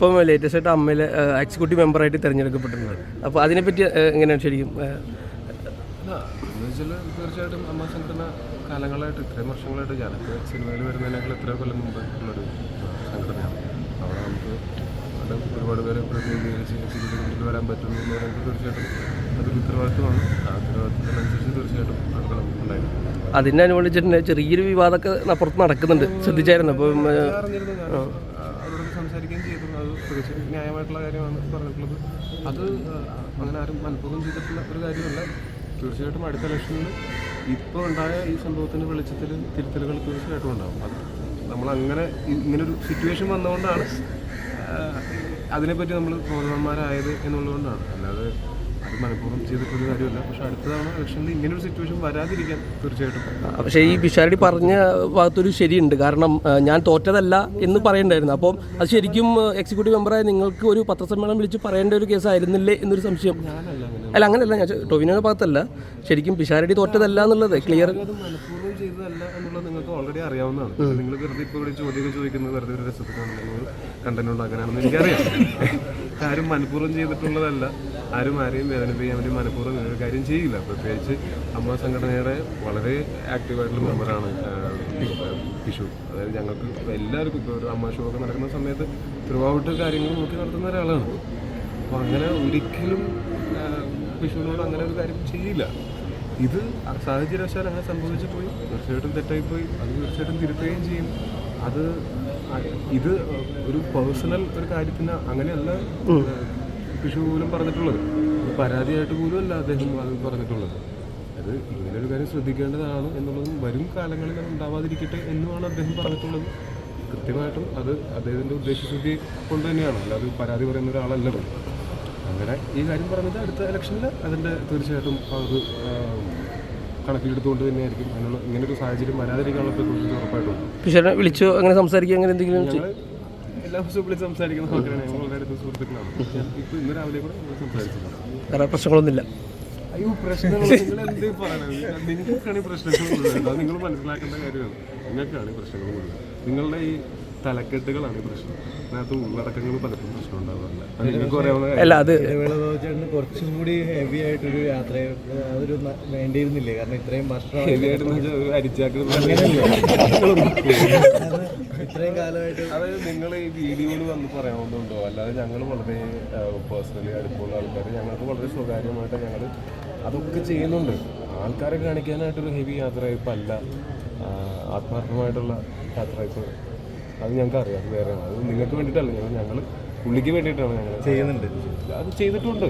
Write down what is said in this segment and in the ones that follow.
ഇപ്പം ലേറ്റസ്റ്റ് ആയിട്ട് അമ്മയിലെ എക്സിക്യൂട്ടീവ് മെമ്പറായിട്ട് തിരഞ്ഞെടുക്കപ്പെട്ടിട്ടുണ്ട്. അപ്പോൾ അതിനെപ്പറ്റി എങ്ങനെയാണ് ശരിക്കും തീർച്ചയായിട്ടും അമ്മ സംഘടന കാലങ്ങളായിട്ട് ഇത്രയും വർഷങ്ങളായിട്ട് ജനക്ക് സിനിമയിൽ വരുന്നതിനേക്കാൾ എത്ര കൊല്ലം മുമ്പ് ഉള്ളൊരു സംഘടനയാണ്. അവിടെ നമുക്ക് അവിടെ ഒരുപാട് പേരെ പ്രതിനിധീകരിച്ച് എക്സിക്യൂട്ടീവ് വരാൻ പറ്റുന്നു എന്ന് പറയുന്നത് തീർച്ചയായിട്ടും അതൊരു ഉത്തരവാദിത്വമാണ്. ആ ഉത്തരവാദിത്തത്തിനനുസരിച്ച് തീർച്ചയായിട്ടും നടക്കണം ഉണ്ടായിരുന്നു അതിനനുബന്ധിച്ചിട്ട് ചെറിയൊരു വിവാദമൊക്കെ അപ്പുറത്ത് പുറത്ത് നടക്കുന്നുണ്ട് ശ്രദ്ധിച്ചായിരുന്നു? അപ്പം ഏഹ്, ഞാൻ അറിഞ്ഞിരുന്നു ഞാൻ അവരോട് സംസാരിക്കുകയും ചെയ്തു. അത് തികച്ചും ന്യായമായിട്ടുള്ള കാര്യമാണ് പറഞ്ഞിട്ടുള്ളത്. അത് അങ്ങനെ ആരും മനഃപൂർവം ചെയ്തിട്ടുള്ള ഒരു കാര്യമല്ല. തീർച്ചയായിട്ടും അടുത്ത ഇലക്ഷനിൽ ഇപ്പോൾ ഉണ്ടായ ഈ സംഭവത്തിന്റെ വെളിച്ചത്തിൽ തിരുത്തലുകൾ തീർച്ചയായിട്ടും ഉണ്ടാകും. അത് നമ്മൾ അങ്ങനെ ഇങ്ങനൊരു സിറ്റുവേഷൻ വന്നുകൊണ്ടാണ് അതിനെപ്പറ്റി നമ്മൾ ബോധവാന്മാരായത് എന്നുള്ളതുകൊണ്ടാണ്. അല്ലാതെ അത് മനഃപൂർവം ചെയ്തിട്ടൊരു കാര്യമല്ല. പക്ഷെ അടുത്ത തവണ ഇലക്ഷനിൽ ഒരു സിറ്റുവേഷൻ വരാതിരിക്കാൻ തീർച്ചയായിട്ടും പക്ഷേ ഈ പിഷാരടി പറഞ്ഞ ഭാഗത്തൊരു ശരിയുണ്ട്. കാരണം ഞാൻ തോറ്റതല്ല എന്ന് പറയണ്ടായിരുന്നു. അപ്പം അത് ശരിക്കും എക്സിക്യൂട്ടീവ് മെമ്പറായ നിങ്ങൾക്ക് ഒരു പത്രസമ്മേളനം വിളിച്ച് പറയേണ്ട ഒരു കേസ് കേസായിരുന്നില്ലേ എന്നൊരു സംശയം. അല്ല അങ്ങനെയല്ല. ഞാൻ ടൊവിനോയുടെ ഭാഗത്തല്ല. ശരിക്കും പിഷാരടി തോറ്റതല്ല എന്നുള്ളത് ക്ലിയർ മനഃപൂർവം ചെയ്തതല്ല എന്നുള്ളത് നിങ്ങൾക്ക് ഓൾറെഡി അറിയാവുന്നതാണ്. നിങ്ങൾ വെറുതെ ഇപ്പോൾ ഇവിടെ ചോദ്യമൊക്കെ ചോദിക്കുന്നത് വെറുതെ ഒരു രസത്തിനാണ് നിങ്ങൾ കണ്ടന്റ് ഉണ്ടാക്കാനാണെന്ന് എനിക്കറിയാം. ആരും മനഃപൂർവം ചെയ്തിട്ടുള്ളതല്ല. ആരും ആരെയും വേദനിപ്പിക്കാൻ വേണ്ടി മനഃപൂർവം ഒരു കാര്യം ചെയ്യില്ല. പ്രത്യേകിച്ച് അമ്മ സംഘടനയുടെ വളരെ ആക്റ്റീവായിട്ടുള്ള മെമ്പറാണ് വിഷു അതായത് ഞങ്ങൾക്ക് എല്ലാവർക്കും ഇപ്പോൾ ഒരു അമ്മ ഷോ ഒക്കെ നടക്കുന്ന സമയത്ത് ത്രൂഔട്ട് കാര്യങ്ങൾ നോക്കി നടത്തുന്ന ഒരാളാണ്. അപ്പോൾ അങ്ങനെ ഒരിക്കലും വിഷുവിനോട് അങ്ങനെ ഒരു കാര്യം ചെയ്യില്ല. ഇത് സാഹചര്യവശാൽ അങ്ങനെ സംഭവിച്ചു പോയി. തീർച്ചയായിട്ടും തെറ്റായി പോയി. അത് തീർച്ചയായിട്ടും തിരുത്തുകയും ചെയ്യും. അത് ഇത് ഒരു പേഴ്സണൽ ഒരു കാര്യത്തിന് അങ്ങനെയല്ല. വിഷു പോലും പറഞ്ഞിട്ടുള്ളത് പരാതിയായിട്ട് പോലും അല്ല അദ്ദേഹം അത് പറഞ്ഞിട്ടുള്ളത്. അത് ഇങ്ങനൊരു കാര്യം ശ്രദ്ധിക്കേണ്ടതാണ് എന്നുള്ളതും വരും കാലങ്ങളിൽ അത് ഉണ്ടാവാതിരിക്കട്ടെ എന്നുമാണ് അദ്ദേഹം പറഞ്ഞിട്ടുള്ളത്. കൃത്യമായിട്ടും അത് അദ്ദേഹത്തിന്റെ ഉദ്ദേശശുദ്ധി കൊണ്ട് തന്നെയാണ്. അല്ലാതെ പരാതി പറയുന്ന ഒരാളല്ല അങ്ങനെ ഈ കാര്യം പറഞ്ഞത് അടുത്ത ഇലക്ഷനിൽ അതിന്റെ തീർച്ചയായിട്ടും അത് കണക്കിലെടുത്തുകൊണ്ട് തന്നെയായിരിക്കും. അതിനുള്ള ഇങ്ങനൊരു സാഹചര്യം വരാതിരിക്കാനുള്ള പ്രിക്കോഷൻസ് ഉറപ്പായിട്ടുണ്ട് വിളിച്ചു അങ്ങനെ സംസാരിക്കുക അങ്ങനെ എന്തെങ്കിലും എല്ലാ ദിവസവും വിളിച്ച് സംസാരിക്കുന്ന ആൾക്കാരാണ് ഞങ്ങൾ വളരെ അടുത്ത സുഹൃത്തുക്കളാണ്. ഇപ്പോൾ ഇന്ന് രാവിലെ കൂടെ ഞങ്ങൾ സംസാരിച്ചിട്ടുണ്ട്. വേറെ പ്രശ്നങ്ങളൊന്നുമില്ല. അയ്യോ പ്രശ്നങ്ങൾ നിങ്ങൾ എന്തേ പറയണത് നിങ്ങൾക്കാണ് ഈ പ്രശ്നങ്ങൾ അത് നിങ്ങൾ മനസ്സിലാക്കേണ്ട കാര്യമാണ്. നിങ്ങൾക്കാണ് ഈ പ്രശ്നങ്ങൾ മുഴുവൻ നിങ്ങളുടെ ഈ തലക്കെട്ടുകളാണ് ഈ പ്രശ്നം. അതിനകത്ത് ഉള്ളടക്കങ്ങൾ പലപ്പോഴും പ്രശ്നം ഉണ്ടാവാറില്ല. അത് നിങ്ങൾക്ക് അത് ചേട്ടന് കുറച്ചും കൂടി ഹെവി ആയിട്ടൊരു യാത്ര അതൊരു വേണ്ടിയിരുന്നില്ലേ? കാരണം ഇത്രയും ഭക്ഷണം ഇത്രയും കാലമായിട്ട് അതായത് നിങ്ങൾ ഈ വീഡിയോയിൽ വന്ന് പറയാവുന്നുണ്ടോ അല്ലാതെ ഞങ്ങൾ വളരെ പേഴ്സണലി അടുപ്പമുള്ള ആൾക്കാർ ഞങ്ങൾക്ക് വളരെ സ്വകാര്യമായിട്ട് ഞങ്ങൾ അതൊക്കെ ചെയ്യുന്നുണ്ട്. ആൾക്കാരെ കാണിക്കാനായിട്ടൊരു ഹെവി യാത്രയപ്പല്ല ആത്മാർത്ഥമായിട്ടുള്ള യാത്രയപ്പ് അത് ഞങ്ങൾക്ക് അറിയാം അത് വേറെ അത് നിങ്ങൾക്ക് വേണ്ടിയിട്ടല്ല ഞങ്ങൾ ഞങ്ങൾ പുള്ളിക്ക് വേണ്ടിയിട്ടാണ് ഞങ്ങൾ ചെയ്യുന്നുണ്ട്. അത് ചെയ്തിട്ടുണ്ട്.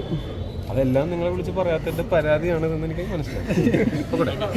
അതെല്ലാം നിങ്ങളെ വിളിച്ച് പറയാത്തതിന്റെ പരാതിയാണെന്ന് എനിക്ക് മനസ്സിലായി.